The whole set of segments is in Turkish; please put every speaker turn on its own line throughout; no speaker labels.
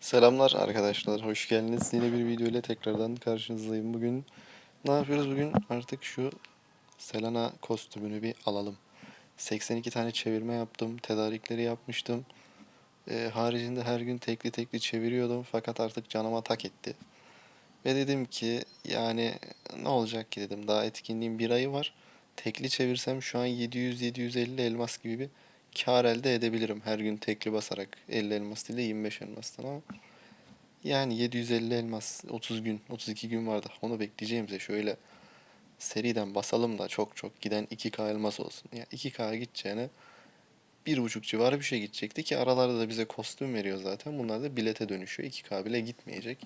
Selamlar arkadaşlar, hoş geldiniz. Yine bir video ile tekrardan karşınızdayım. Bugün ne yapıyoruz? Bugün artık şu Selena kostümünü bir alalım. 82 tane çevirme yaptım, tedarikleri yapmıştım. Ee, haricinde her gün tekli tekli çeviriyordum fakat artık canıma tak etti. Ve dedim ki yani ne olacak ki dedim. Daha etkinliğin bir ayı var. Tekli çevirsem şu an 700-750 elmas gibi bir kar elde edebilirim. Her gün tekli basarak 50 elmas değil de 25 elmastan ama yani 750 elmas 30 gün 32 gün vardı. Onu bekleyeceğimize şöyle seriden basalım da çok çok giden 2K elmas olsun. Ya 2K gideceğine bir buçuk civarı bir şey gidecekti ki aralarda da bize kostüm veriyor zaten. Bunlar da bilete dönüşüyor. 2K bile gitmeyecek.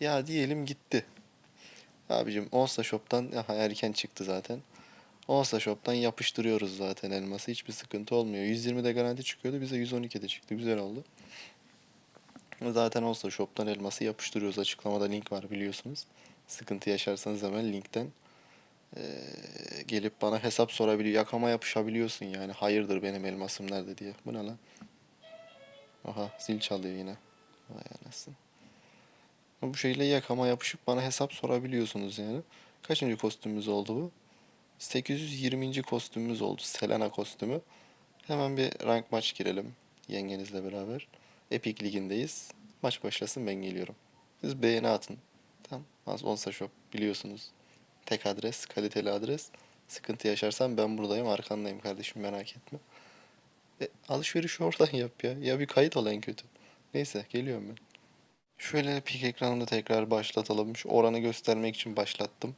Ya diyelim gitti. Abicim Onsa Shop'tan erken çıktı zaten. Onsa Shop'tan yapıştırıyoruz zaten elması. Hiçbir sıkıntı olmuyor. 120'de garanti çıkıyordu. Bize 112'de çıktı. Güzel oldu. Zaten Onsa Shop'tan elması yapıştırıyoruz. Açıklamada link var biliyorsunuz. Sıkıntı yaşarsanız hemen linkten eee, gelip bana hesap sorabiliyor. Yakama yapışabiliyorsun yani. Hayırdır benim elmasım nerede diye. Bu ne lan? Aha zil çalıyor yine. Vay anasını. Bu şekilde yakama yapışıp bana hesap sorabiliyorsunuz yani. Kaçıncı kostümümüz oldu bu? 820. kostümümüz oldu. Selena kostümü. Hemen bir rank maç girelim yengenizle beraber. Epic Ligi'ndeyiz. Maç başlasın ben geliyorum. Siz beğeni atın. Tamam. Az Onsa Shop biliyorsunuz. Tek adres, kaliteli adres. Sıkıntı yaşarsan ben buradayım, arkandayım kardeşim merak etme. E, alışveriş oradan yap ya. Ya bir kayıt ol en kötü. Neyse geliyorum ben. Şöyle pik ekranını tekrar başlatalım. Şu oranı göstermek için başlattım.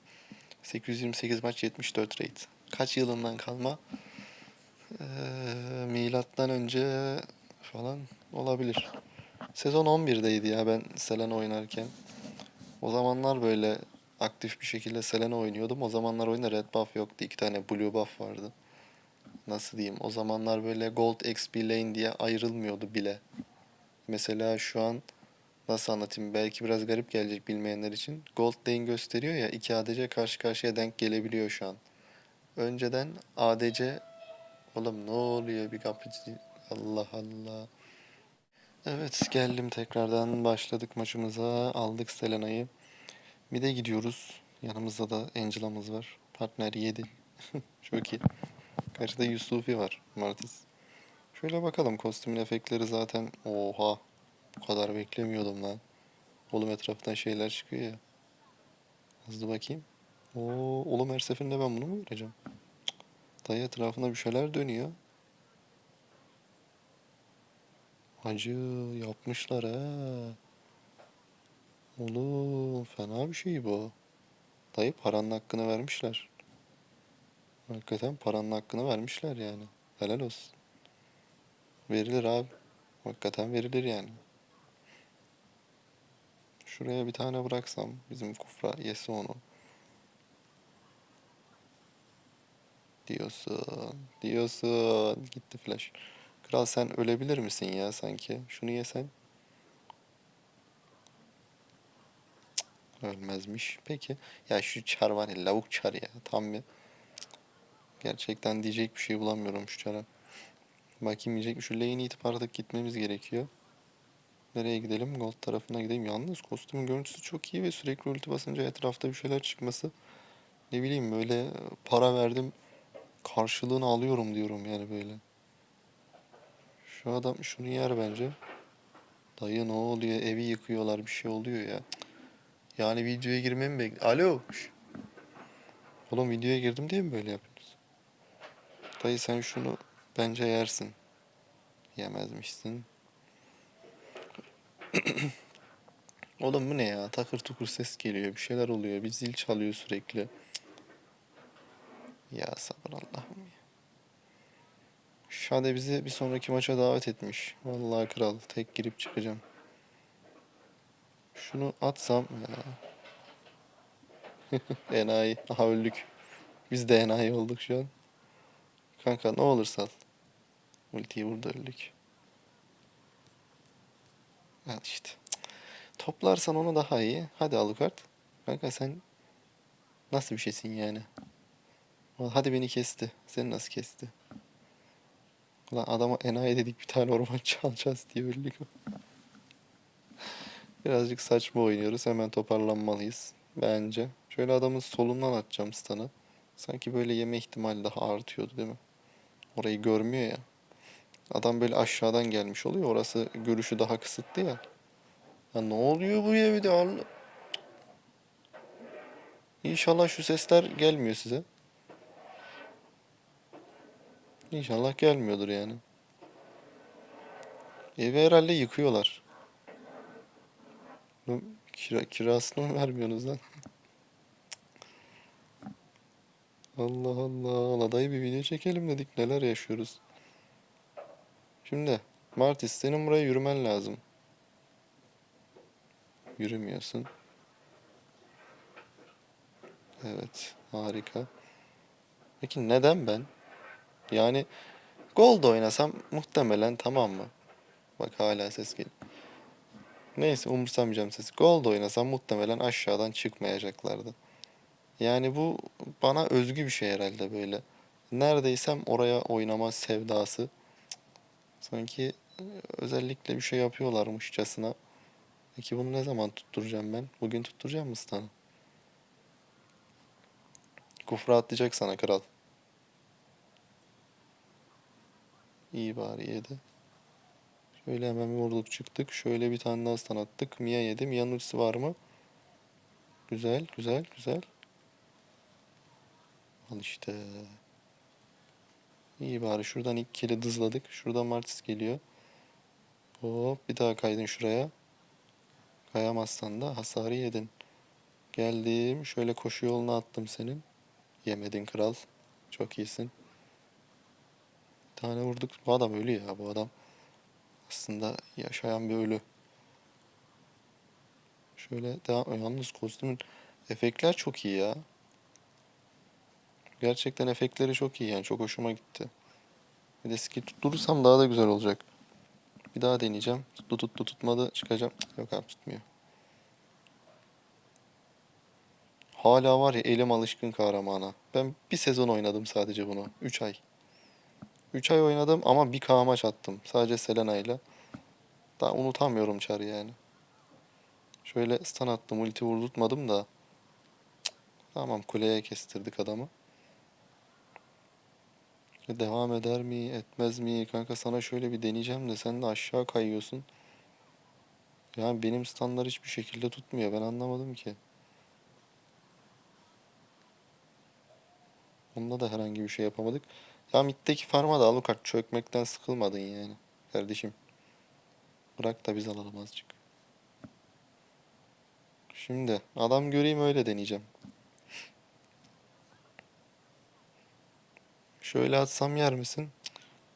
828 maç 74 rate. Kaç yılından kalma? Ee, milattan önce falan olabilir. Sezon 11'deydi ya ben Selena oynarken. O zamanlar böyle aktif bir şekilde Selena oynuyordum. O zamanlar oyunda red buff yoktu. iki tane blue buff vardı. Nasıl diyeyim? O zamanlar böyle gold XP lane diye ayrılmıyordu bile. Mesela şu an nasıl anlatayım? Belki biraz garip gelecek bilmeyenler için. Gold lane gösteriyor ya iki ADC karşı karşıya denk gelebiliyor şu an. Önceden ADC Oğlum ne oluyor bir kapıcı? Allah Allah. Evet geldim tekrardan başladık maçımıza. Aldık Selena'yı. Mid'e gidiyoruz. Yanımızda da Angela'mız var. Partner 7. Çok iyi. Karşıda Yusufi var. Martis. Şöyle bakalım kostümün efektleri zaten. Oha. Bu kadar beklemiyordum lan. Oğlum etraftan şeyler çıkıyor ya. Hızlı bakayım. Oo, oğlum her seferinde ben bunu mu göreceğim? Dayı etrafında bir şeyler dönüyor. Hacı yapmışlar ha. Oğlum fena bir şey bu. Dayı paranın hakkını vermişler. Hakikaten paranın hakkını vermişler yani. Helal olsun. Verilir abi. Hakikaten verilir yani. Şuraya bir tane bıraksam bizim kufra yese onu. Diyorsun. Diyorsun. Gitti flash. Kral sen ölebilir misin ya sanki? Şunu yesen. Cık, Ölmezmiş. Peki. Ya şu çar var ya lavuk çar ya. Tam bir. Gerçekten diyecek bir şey bulamıyorum şu çara. Bakayım yiyecek mi? Şu lane'i itip artık gitmemiz gerekiyor. Nereye gidelim? Gold tarafına gidelim. Yalnız kostümün görüntüsü çok iyi ve sürekli ulti basınca etrafta bir şeyler çıkması. Ne bileyim böyle para verdim karşılığını alıyorum diyorum yani böyle. Şu adam şunu yer bence. Dayı ne oluyor? Evi yıkıyorlar bir şey oluyor ya. Yani videoya girmemi bekle. Alo. Oğlum videoya girdim diye mi böyle yapıyorsunuz? Dayı sen şunu bence yersin. Yemezmişsin. Oğlum bu ne ya? Takır tukur ses geliyor. Bir şeyler oluyor. Bir zil çalıyor sürekli. Ya sabır Allah'ım ya. Şade bizi bir sonraki maça davet etmiş. Vallahi kral. Tek girip çıkacağım. Şunu atsam ya. enayi. Aha öldük. Biz de enayi olduk şu an. Kanka ne olur sal. Ultiyi burada öldük. Al işte. Toplarsan onu daha iyi. Hadi Alucard. Kanka sen nasıl bir şeysin yani? Hadi beni kesti. Seni nasıl kesti? Ulan adama enayi dedik bir tane orman çalacağız diye öldük. Birazcık saçma oynuyoruz. Hemen toparlanmalıyız. Bence. Şöyle adamın solundan atacağım stun'ı. Sanki böyle yeme ihtimali daha artıyordu değil mi? Orayı görmüyor ya. Adam böyle aşağıdan gelmiş oluyor. Orası görüşü daha kısıtlı ya. Ya ne oluyor bu evde? Allah- İnşallah şu sesler gelmiyor size. İnşallah gelmiyordur yani. Evi herhalde yıkıyorlar. Kira, kirasını mı vermiyorsunuz lan? Allah Allah. Adayı bir video çekelim dedik. Neler yaşıyoruz. Şimdi Martis senin buraya yürümen lazım. Yürümüyorsun. Evet. Harika. Peki neden ben? Yani Gold oynasam muhtemelen tamam mı? Bak hala ses geliyor. Neyse umursamayacağım sesi. Gold oynasam muhtemelen aşağıdan çıkmayacaklardı. Yani bu bana özgü bir şey herhalde böyle. Neredeysem oraya oynama sevdası. Sanki e, özellikle bir şey yapıyorlarmışçasına. Peki bunu ne zaman tutturacağım ben? Bugün tutturacağım mı Stan'ı? Kufra atlayacak sana kral. İyi bari yedi. Şöyle hemen bir vurduk çıktık. Şöyle bir tane daha stun attık. Mia yedi. Mia'nın ultisi var mı? Güzel, güzel, güzel. Al işte. İyi bari şuradan ilk kere dızladık. Şuradan Martis geliyor. Hop bir daha kaydın şuraya. Kayamazsan da hasarı yedin. Geldim. Şöyle koşu yoluna attım senin. Yemedin kral. Çok iyisin. Bir tane vurduk. Bu adam ölü ya bu adam. Aslında yaşayan bir ölü. Şöyle devam. Yalnız kostümün efektler çok iyi ya. Gerçekten efektleri çok iyi yani. Çok hoşuma gitti. Bir de skill tutturursam daha da güzel olacak. Bir daha deneyeceğim. Tuttu tuttu tutmadı çıkacağım. Yok abi tutmuyor. Hala var ya elim alışkın kahramana. Ben bir sezon oynadım sadece bunu. 3 ay. 3 ay oynadım ama bir K maç attım. Sadece Selena ile. Daha unutamıyorum çarı yani. Şöyle stun attım. Ulti vurdurtmadım da. Tamam kuleye kestirdik adamı. Devam eder mi, etmez mi? Kanka sana şöyle bir deneyeceğim de sen de aşağı kayıyorsun. Yani benim standlar hiçbir şekilde tutmuyor. Ben anlamadım ki. Onda da herhangi bir şey yapamadık. Ya middeki farma da Alucard çökmekten sıkılmadın yani. Kardeşim. Bırak da biz alalım azıcık. Şimdi adam göreyim öyle deneyeceğim. Şöyle atsam yer misin?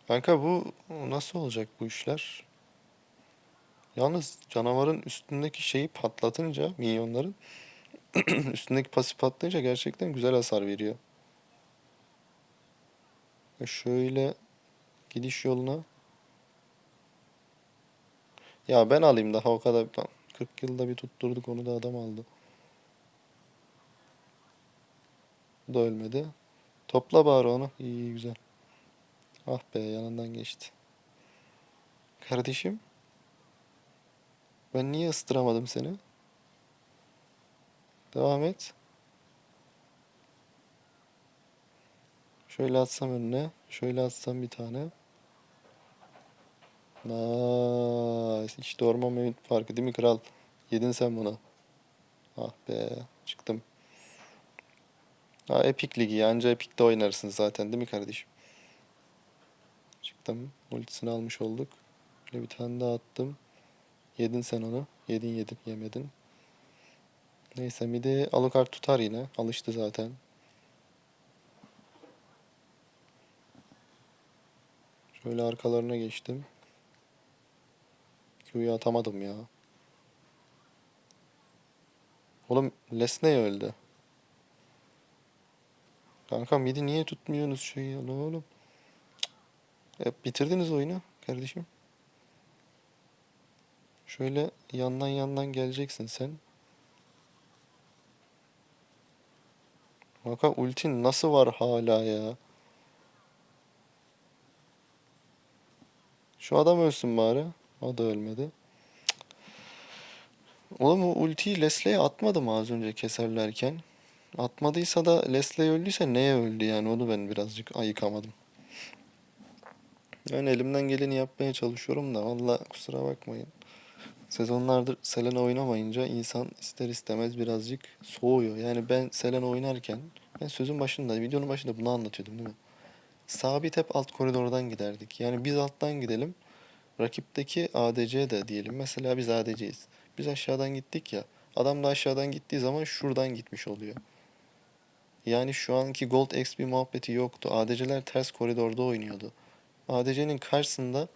Kanka bu nasıl olacak bu işler? Yalnız canavarın üstündeki şeyi patlatınca minyonların üstündeki pasif patlayınca gerçekten güzel hasar veriyor. Şöyle gidiş yoluna. Ya ben alayım daha o kadar. Lan 40 yılda bir tutturduk onu da adam aldı. Bu da ölmedi. Topla bari onu. İyi iyi, güzel. Ah be yanından geçti. Kardeşim. Ben niye ıstıramadım seni? Devam et. Şöyle atsam önüne. Şöyle atsam bir tane. Nice. İşte orman mevcut farkı değil mi kral? Yedin sen bunu. Ah be. Çıktım. Ha Epic Ligi. Anca Epic'te oynarsın zaten değil mi kardeşim? Çıktım. Ultisini almış olduk. Böyle bir tane daha attım. Yedin sen onu. Yedin yedin yemedin. Neyse midi Alucard tutar yine. Alıştı zaten. Şöyle arkalarına geçtim. Q'yu atamadım ya. Oğlum Lesney öldü. Kanka midi niye tutmuyorsunuz şeyi oğlum? Cık. E, bitirdiniz oyunu kardeşim. Şöyle yandan yandan geleceksin sen. Kanka ultin nasıl var hala ya? Şu adam ölsün bari. O da ölmedi. Oğlum o ultiyi Leslie'ye atmadı mı az önce keserlerken? Atmadıysa da Leslie öldüyse neye öldü yani onu ben birazcık ayıkamadım. Yani elimden geleni yapmaya çalışıyorum da valla kusura bakmayın. Sezonlardır Selena oynamayınca insan ister istemez birazcık soğuyor. Yani ben Selena oynarken ben sözün başında, videonun başında bunu anlatıyordum değil mi? Sabit hep alt koridordan giderdik. Yani biz alttan gidelim. Rakipteki ADC de diyelim. Mesela biz ADC'yiz. Biz aşağıdan gittik ya. Adam da aşağıdan gittiği zaman şuradan gitmiş oluyor. Yani şu anki Gold XP muhabbeti yoktu. ADC'ler ters koridorda oynuyordu. ADC'nin karşısında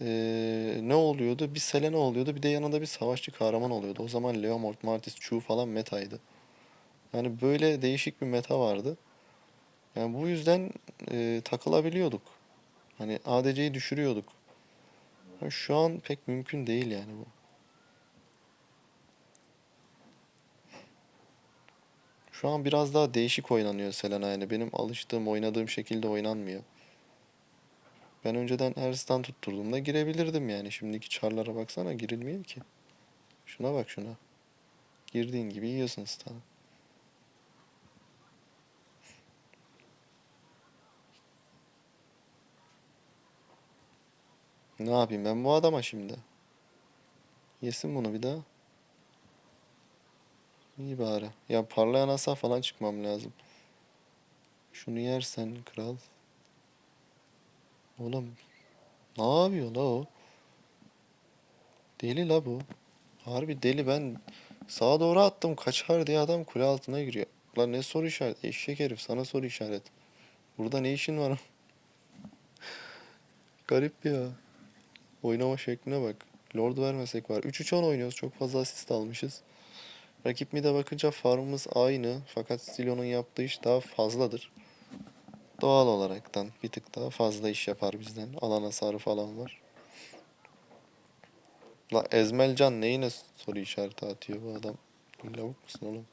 eee, ne oluyordu? Bir Selena oluyordu. Bir de yanında bir savaşçı kahraman oluyordu. O zaman Leomord, Martis, Chu falan metaydı. Yani böyle değişik bir meta vardı. Yani bu yüzden eee, takılabiliyorduk. Hani ADC'yi düşürüyorduk. Ama Şu an pek mümkün değil yani bu. Şu an biraz daha değişik oynanıyor Selena yani. Benim alıştığım, oynadığım şekilde oynanmıyor. Ben önceden her stand tutturduğumda girebilirdim yani. Şimdiki çarlara baksana girilmiyor ki. Şuna bak şuna. Girdiğin gibi yiyorsun standı. Ne yapayım ben bu adama şimdi? Yesin bunu bir daha. İyi bari. Ya parlayan asa falan çıkmam lazım. Şunu yersen kral. Oğlum ne yapıyor la o? Deli la bu. Harbi deli ben sağa doğru attım kaçar diye adam kule altına giriyor. Lan ne soru işareti? Eşek herif sana soru işaret. Burada ne işin var? Garip ya. Oynama şekline bak. Lord vermesek var. 3-3-10 oynuyoruz. Çok fazla asist almışız. Rakip mid'e bakınca farmımız aynı. Fakat Stilio'nun yaptığı iş daha fazladır. Doğal olaraktan bir tık daha fazla iş yapar bizden. Alan hasarı falan var. La Ezmelcan neyine soru işareti atıyor bu adam? Lavuk musun oğlum?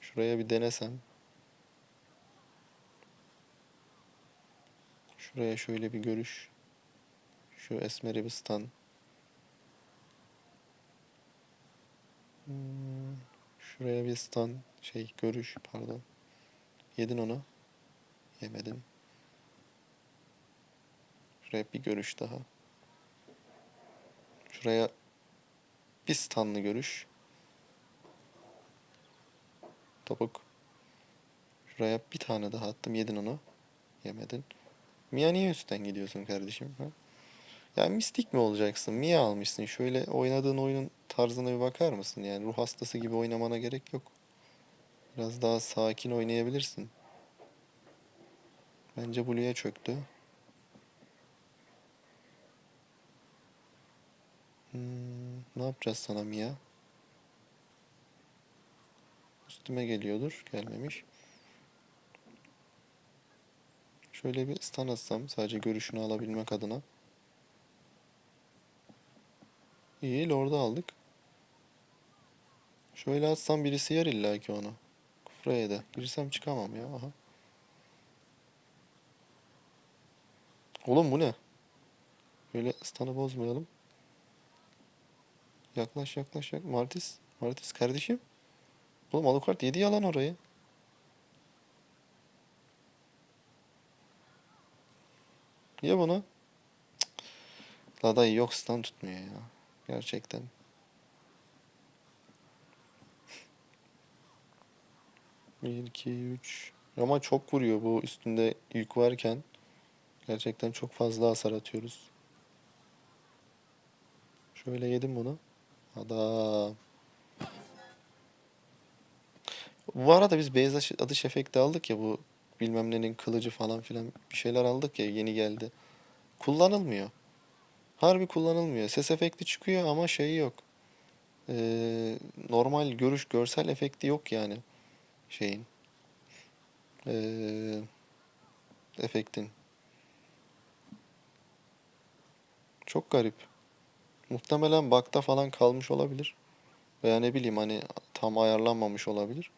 Şuraya bir denesem. Şuraya şöyle bir görüş. Şu esmeri bir stun. Hmm, Şuraya bir stun şey görüş pardon. Yedin onu. Yemedin. Şuraya bir görüş daha. Şuraya bir stunlı görüş. Topuk. Şuraya bir tane daha attım. Yedin onu. Yemedin. Mia niye üstten gidiyorsun kardeşim? Ha? Ya mistik mi olacaksın? Mia almışsın. Şöyle oynadığın oyunun tarzına bir bakar mısın? Yani ruh hastası gibi oynamana gerek yok. Biraz daha sakin oynayabilirsin. Bence Blue'ya çöktü. Hmm, ne yapacağız sana Mia? Üstüme geliyordur. Gelmemiş. Şöyle bir stun atsam sadece görüşünü alabilmek adına. İyi Lord'u aldık. Şöyle atsam birisi yer illaki onu. Kufraya da. Girsem çıkamam ya. Aha. Oğlum bu ne? Böyle stun'ı bozmayalım. Yaklaş yaklaş yaklaş. Martis. Martis kardeşim. Oğlum Alucard yedi yalan orayı. Ye bunu. Cık. Yok stun tutmuyor ya. Gerçekten. Bir, iki, üç. Ama çok vuruyor bu üstünde yük varken. Gerçekten çok fazla hasar atıyoruz. Şöyle yedim bunu. Adam. Bu arada biz beyaz atış efekti aldık ya bu bilmem nenin kılıcı falan filan bir şeyler aldık ya yeni geldi. Kullanılmıyor. Harbi kullanılmıyor. Ses efekti çıkıyor ama şeyi yok. Ee, normal görüş görsel efekti yok yani şeyin. Ee, efektin. Çok garip. Muhtemelen bug'da falan kalmış olabilir. Veya ne bileyim hani tam ayarlanmamış olabilir.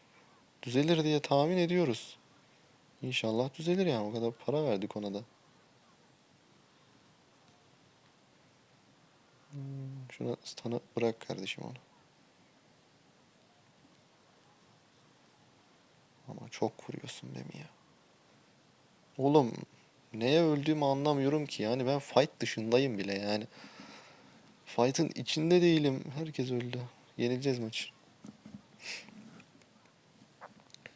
Düzelir diye tahmin ediyoruz. İnşallah düzelir yani. O kadar para verdik ona da. Şuna stun'ı bırak kardeşim onu. Ama çok vuruyorsun be mi ya? Oğlum neye öldüğümü anlamıyorum ki. Yani ben fight dışındayım bile yani. Fight'ın içinde değilim. Herkes öldü. Yenileceğiz maçı.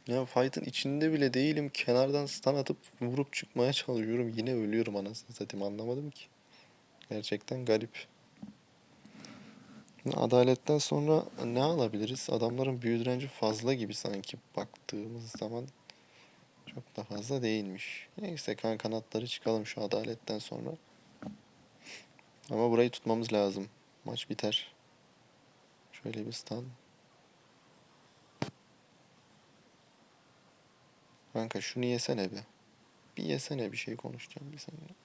Ya fight'ın içinde bile değilim. Kenardan stun atıp vurup çıkmaya çalışıyorum. Yine ölüyorum anasını satayım anlamadım ki. Gerçekten garip. Adaletten sonra ne alabiliriz? Adamların büyü direnci fazla gibi sanki baktığımız zaman. Çok da fazla değilmiş. Neyse kan kanatları çıkalım şu adaletten sonra. Ama burayı tutmamız lazım. Maç biter. Şöyle bir stun. Kanka şunu yesene be. Bir yesene bir şey konuşacağım bir seninle.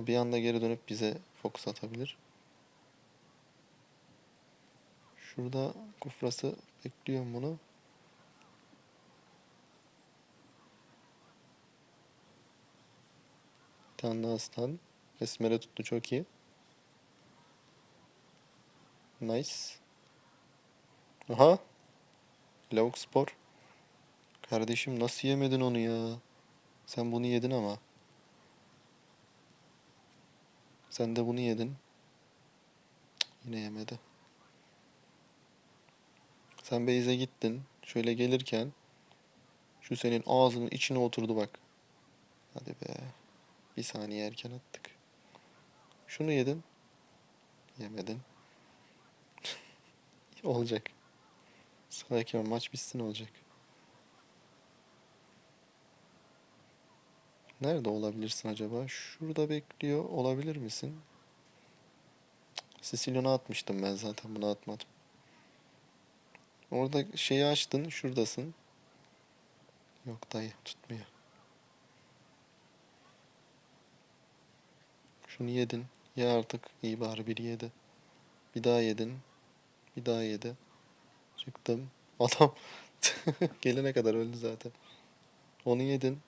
O bir anda geri dönüp bize fokus atabilir. Şurada kufrası bekliyorum bunu. Bir tane daha stun. Esmer'e tuttu çok iyi. Nice. Aha. Lavuk spor. Kardeşim nasıl yemedin onu ya? Sen bunu yedin ama. Sen de bunu yedin. Yine yemedi. Sen Beyze gittin. Şöyle gelirken şu senin ağzının içine oturdu bak. Hadi be. Bir saniye erken attık. Şunu yedin. Yemedin. olacak. Ol, maç bitsin olacak. Nerede olabilirsin acaba? Şurada bekliyor olabilir misin? Sicilyon'a atmıştım ben zaten bunu atmadım. Orada şeyi açtın şuradasın. Yok dayı tutmuyor. Şunu yedin. Ya artık iyi bari biri yedi. Bir daha yedin. Bir daha yedi. Çıktım. Adam gelene kadar öldü zaten. Onu yedin.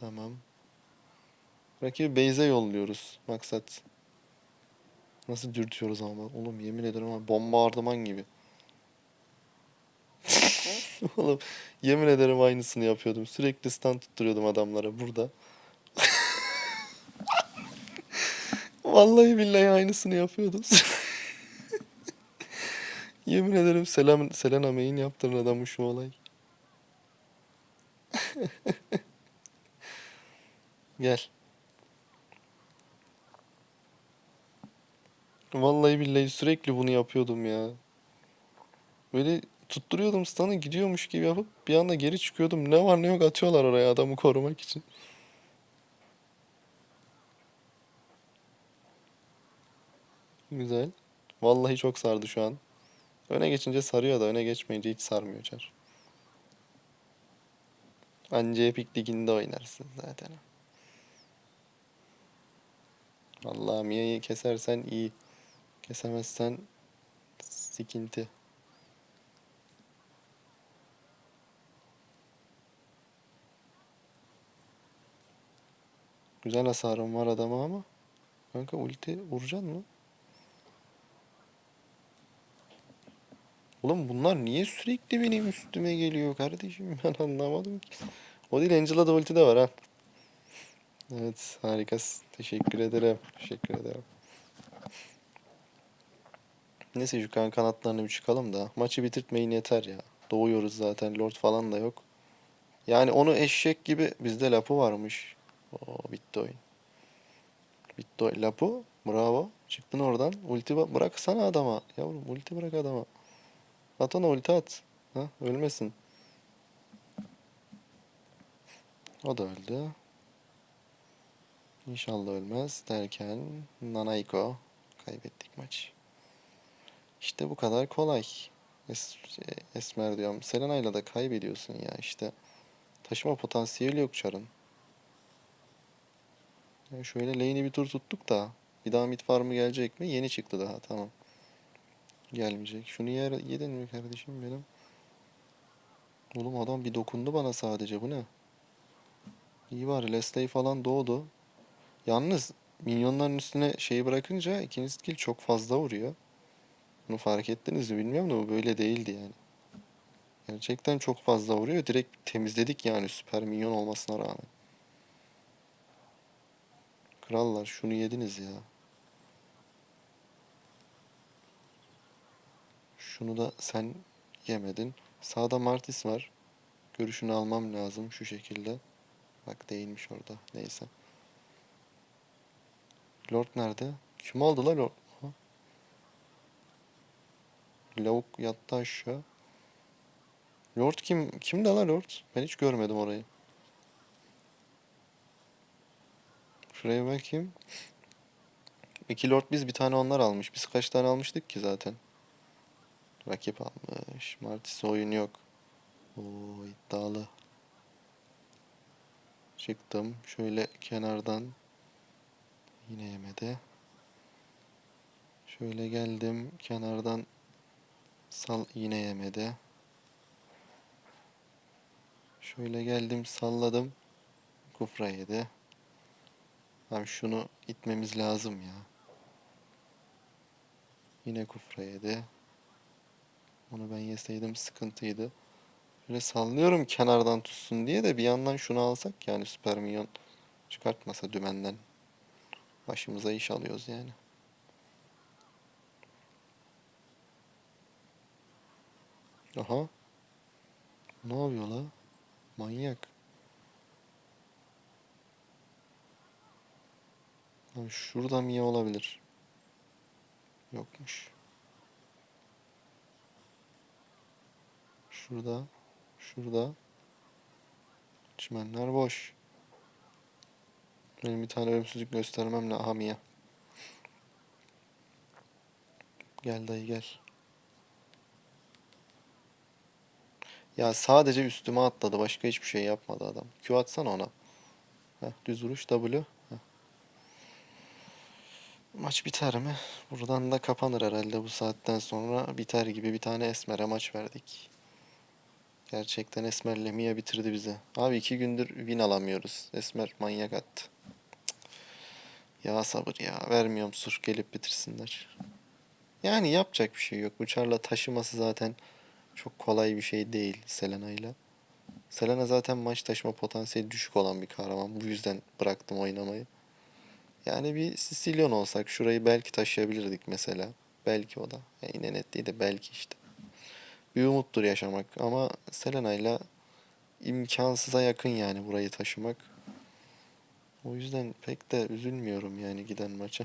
Tamam. Rakibi base'e yolluyoruz. Maksat. Nasıl dürtüyoruz ama. Oğlum yemin ederim ama bombardıman gibi. Oğlum yemin ederim aynısını yapıyordum. Sürekli stun tutturuyordum adamlara burada. Vallahi billahi aynısını yapıyordum. Yemin ederim Selam, Selena May'in yaptıran adamı şu olay. Gel. Vallahi billahi sürekli bunu yapıyordum ya. Böyle tutturuyordum stun'ı gidiyormuş gibi yapıp bir anda geri çıkıyordum. Ne var ne yok atıyorlar oraya adamı korumak için. Güzel. Vallahi çok sardı şu an. Öne geçince sarıyor da öne geçmeyince hiç sarmıyor Çar. Anca Epic Ligi'nde oynarsın zaten. Allah Mia'yı kesersen iyi. Kesemezsen sikinti. Güzel hasarım var adama ama. Kanka ulti vuracaksın mı? Oğlum bunlar niye sürekli benim üstüme geliyor kardeşim ben anlamadım ki. O değil Angela'da ulti de var ha. Evet harikasın. Teşekkür ederim. Teşekkür ederim. Neyse şu kan kanatlarını bir çıkalım da. Maçı bitirtmeyin yeter ya. Doğuyoruz zaten. Lord falan da yok. Yani onu eşek gibi bizde lapı varmış. Oo bitti oyun. Bitti oyun. Lapu bravo. Çıktın oradan. Ulti ba- bıraksana adama. Yavrum ulti bırak adama. At ona ulti at. Ha, ölmesin. O da öldü. İnşallah ölmez derken Nanaiko kaybettik maçı. İşte bu kadar kolay. Es Esmer diyorum. Selena'yla da kaybediyorsun ya işte. Taşıma potansiyeli yok Char'ın. Ya şöyle lane'i bir tur tuttuk da bir daha mid farmı gelecek mi? Yeni çıktı daha tamam. Gelmeyecek. Şunu yer yedin mi kardeşim benim? Oğlum adam bir dokundu bana sadece bu ne? İyi var. Leslie falan doğdu. Yalnız minyonların üstüne şeyi bırakınca ikinci skill çok fazla vuruyor. Bunu fark ettiniz mi bilmiyorum da bu böyle değildi yani. Gerçekten çok fazla vuruyor. Direkt temizledik yani süper minyon olmasına rağmen. Krallar şunu yediniz ya. Şunu da sen yemedin. Sağda Martis var. Görüşünü almam lazım şu şekilde. Bak değilmiş orada. Neyse. Lord nerede? Kim aldı la Lord? Aha. Lavuk yattı aşağı. Lord kim? Kimdi la Lord? Ben hiç görmedim orayı. Şuraya bakayım. İki Lord biz bir tane onlar almış. Biz kaç tane almıştık ki zaten? Rakip almış. Martis oyun yok. Oo iddialı. Çıktım. Şöyle kenardan. Yine yemedi. Şöyle geldim. Kenardan sal yine yemedi. Şöyle geldim salladım. Kufra yedi. Abi şunu itmemiz lazım ya. Yine kufra yedi. Onu ben yeseydim sıkıntıydı. Böyle sallıyorum kenardan tutsun diye de bir yandan şunu alsak yani süper minyon çıkartmasa dümenden. Başımıza iş alıyoruz yani. Aha. Ne yapıyor la? Manyak. Abi şurada Mia olabilir. Yokmuş. Şurada. Şurada. Çimenler boş. Benim bir tane ölümsüzlük göstermem lazım. Aha. Gel dayı gel. Ya sadece üstüme atladı. Başka hiçbir şey yapmadı adam. Q atsana ona. Heh, düz vuruş W. Heh. Maç biter mi? Buradan da kapanır herhalde bu saatten sonra. Biter gibi bir tane Esmer'e maç verdik. Gerçekten Esmer'le Mia bitirdi bizi. Abi iki gündür win alamıyoruz. Esmer manyak attı. Ya sabır ya. Vermiyorum sur gelip bitirsinler. Yani yapacak bir şey yok. Uçarla taşıması zaten çok kolay bir şey değil Selena'yla. Selena zaten maç taşıma potansiyeli düşük olan bir kahraman. Bu yüzden bıraktım oynamayı. Yani bir Sicilyon olsak şurayı belki taşıyabilirdik mesela. Belki o da. Ya yine net değil de belki işte. Bir umuttur yaşamak ama Selena'yla imkansıza yakın yani burayı taşımak. O yüzden pek de üzülmüyorum yani giden maça.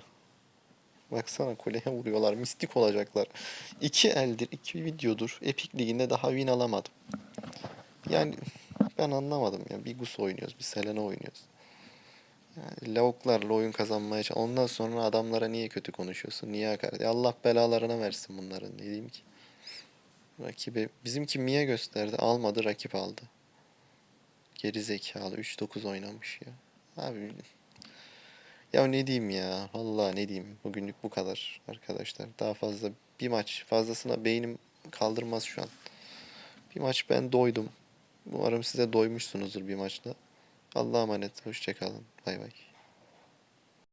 Baksana kuleye vuruyorlar. Mistik olacaklar. İki eldir, iki videodur. Epic Ligi'nde daha win alamadım. Yani ben anlamadım ya. Bir Gus oynuyoruz, bir Selena oynuyoruz. Yani lavuklarla oyun kazanmaya çalış- Ondan sonra adamlara niye kötü konuşuyorsun? Niye hakaret? Allah belalarına versin bunların. Ne diyeyim ki? Rakibe bizimki Mia gösterdi. Almadı, rakip aldı. Geri zekalı 3-9 oynamış ya. Abi ya ne diyeyim ya? Vallahi ne diyeyim? Bugünlük bu kadar arkadaşlar. Daha fazla bir maç fazlasına beynim kaldırmaz şu an. Bir maç ben doydum. Umarım size doymuşsunuzdur bir maçta. Allah'a emanet. Hoşçakalın. Bay bay.